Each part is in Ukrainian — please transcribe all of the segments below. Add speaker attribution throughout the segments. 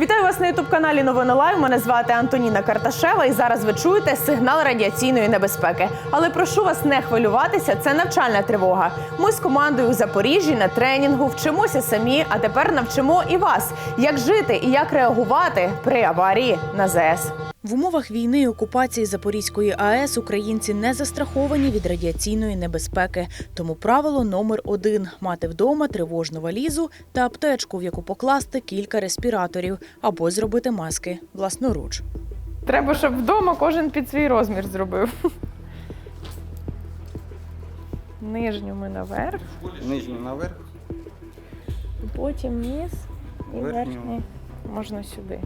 Speaker 1: Вітаю вас на ютуб-каналі Новини Лайв. Мене звати Антоніна Карташева, і зараз ви чуєте сигнал радіаційної небезпеки. Але прошу вас не хвилюватися. Це навчальна тривога. Ми з командою у Запоріжжі на тренінгу вчимося самі, а тепер навчимо і вас, як жити і як реагувати при аварії на ЗС. В умовах війни і окупації Запорізької АЕС українці не застраховані від радіаційної небезпеки. Тому правило номер один мати вдома тривожну валізу та аптечку, в яку покласти кілька респіраторів або зробити маски власноруч. Треба, щоб вдома кожен під свій розмір зробив. Нижню ми наверх,
Speaker 2: Нижню наверх.
Speaker 1: потім низ і верхній можна сюди.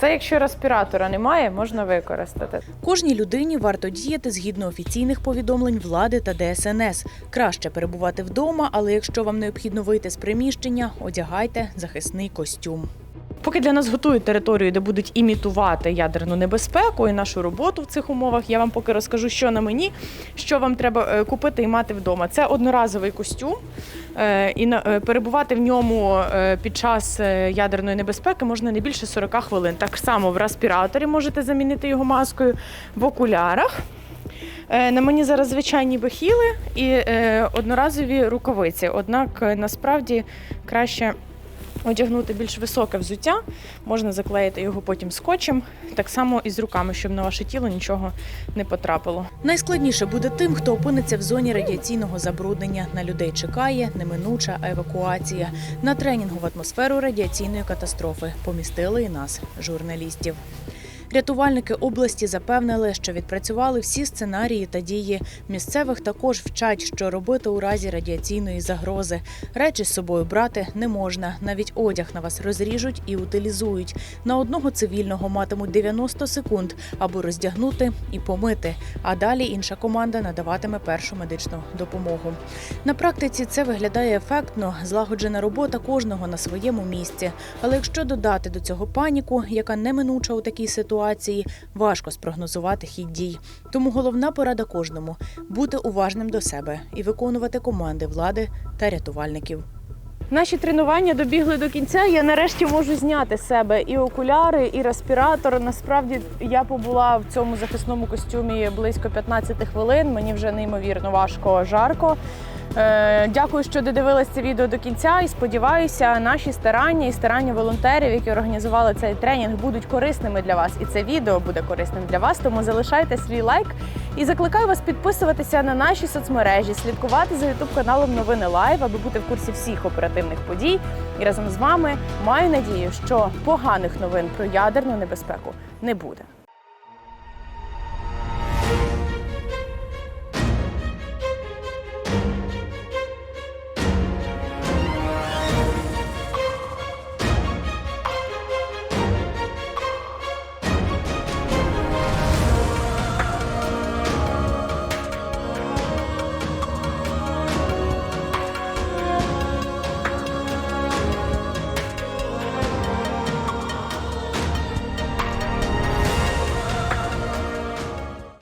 Speaker 1: Це якщо респіратора немає, можна використати. Кожній людині варто діяти згідно офіційних повідомлень влади та ДСНС. Краще перебувати вдома, але якщо вам необхідно вийти з приміщення, одягайте захисний костюм. Поки для нас готують територію, де будуть імітувати ядерну небезпеку і нашу роботу в цих умовах, я вам поки розкажу, що на мені, що вам треба е, купити і мати вдома. Це одноразовий костюм, е, і е, перебувати в ньому під час ядерної небезпеки можна не більше 40 хвилин. Так само в респіраторі можете замінити його маскою, в окулярах. На мені зараз звичайні бахіли і одноразові рукавиці. Однак насправді краще одягнути більш високе взуття, можна заклеїти його потім скотчем, так само і з руками, щоб на ваше тіло нічого не потрапило. Найскладніше буде тим, хто опиниться в зоні радіаційного забруднення. На людей чекає неминуча евакуація. На тренінгу в атмосферу радіаційної катастрофи помістили і нас, журналістів. Рятувальники області запевнили, що відпрацювали всі сценарії та дії. Місцевих також вчать, що робити у разі радіаційної загрози. Речі з собою брати не можна. Навіть одяг на вас розріжуть і утилізують. На одного цивільного матимуть 90 секунд, аби роздягнути і помити. А далі інша команда надаватиме першу медичну допомогу. На практиці це виглядає ефектно, злагоджена робота кожного на своєму місці. Але якщо додати до цього паніку, яка неминуча у такій ситуації, важко спрогнозувати хід дій. Тому головна порада кожному бути уважним до себе і виконувати команди влади та рятувальників. Наші тренування добігли до кінця. Я нарешті можу зняти себе і окуляри, і респіратор. Насправді я побула в цьому захисному костюмі близько 15 хвилин. Мені вже неймовірно важко, жарко. Е, Дякую, що додивились це відео до кінця. І сподіваюся, наші старання і старання волонтерів, які організували цей тренінг, будуть корисними для вас. І це відео буде корисним для вас. Тому залишайте свій лайк і закликаю вас підписуватися на наші соцмережі, слідкувати за ютуб каналом Новини Лайв, аби бути в курсі всіх оперативних подій. І разом з вами маю надію, що поганих новин про ядерну небезпеку не буде.